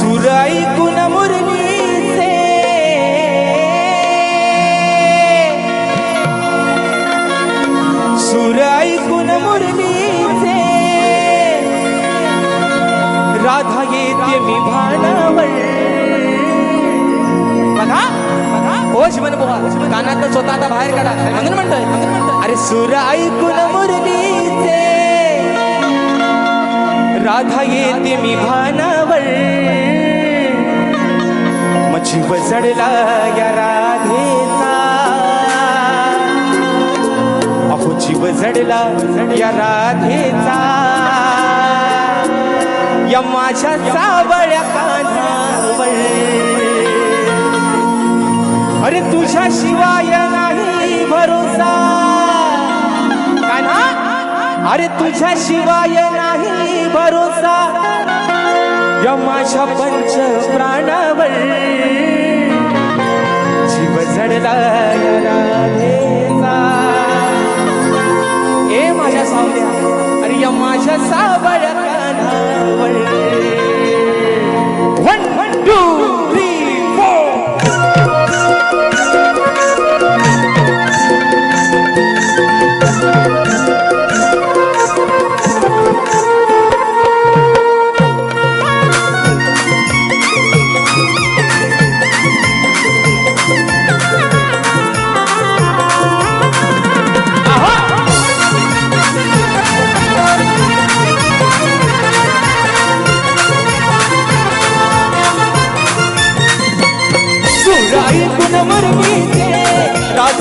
सुराई गुण मुरलीचे. सुराई गुण मुरलीचे. राधा येते मी भानावर बघा बघा. हो शिवन बुवा. कानातलं स्वतः आता बाहेर काढा. म्हणून म्हणतोय अरे सुर ऐकून मुरलीचे. राधा येते मी भानावर जीव जडला या राधेचा. अहो जीव जडला या राधेचा. या माझ्या सावळ्या कानावर. अरे तुझ्या शिवाय नाही भरोसा. काना अरे तुझ्या शिवाय नाही भरोसा. या माझ्या पंच प्राणावर जीव जडला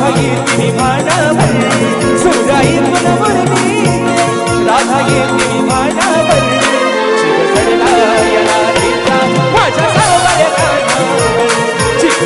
राधा येते भाणावर सुराई पुनमर मीते राधा येते भाणावर जीव जडला या राधेचा माझ्या सावळ्या कानावर जीव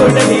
Lord.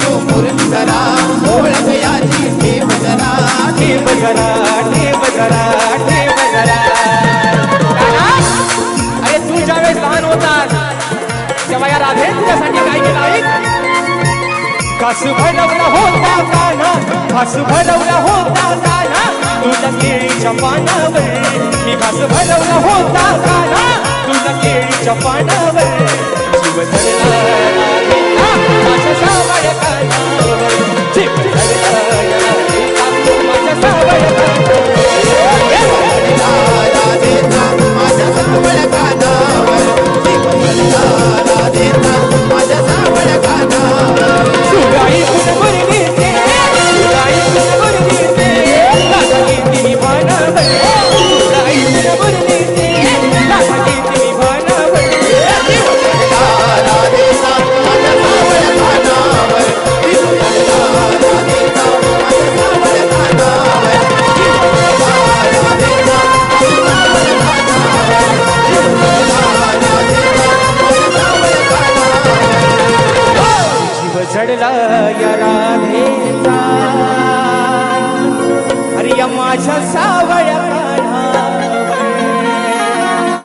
तू मुरली जरा ओळख याची ठेव जरा ठेव जरा ठेव जरा ठेव जरा अरे तू ज्यावेळेस लहान होतास तेव्हा या राधे तुझ्यासाठी काय केलं ऐक कास भरवला होता काना कास भरवला होता काना तुझा केळीच्या पानावर मी घास भरवला होता काना तुझा केळीच्या पानावर जीव धरला. माझ्या सावळ कानावर भाव या राधेचा अरे या माझ्या सावळ्या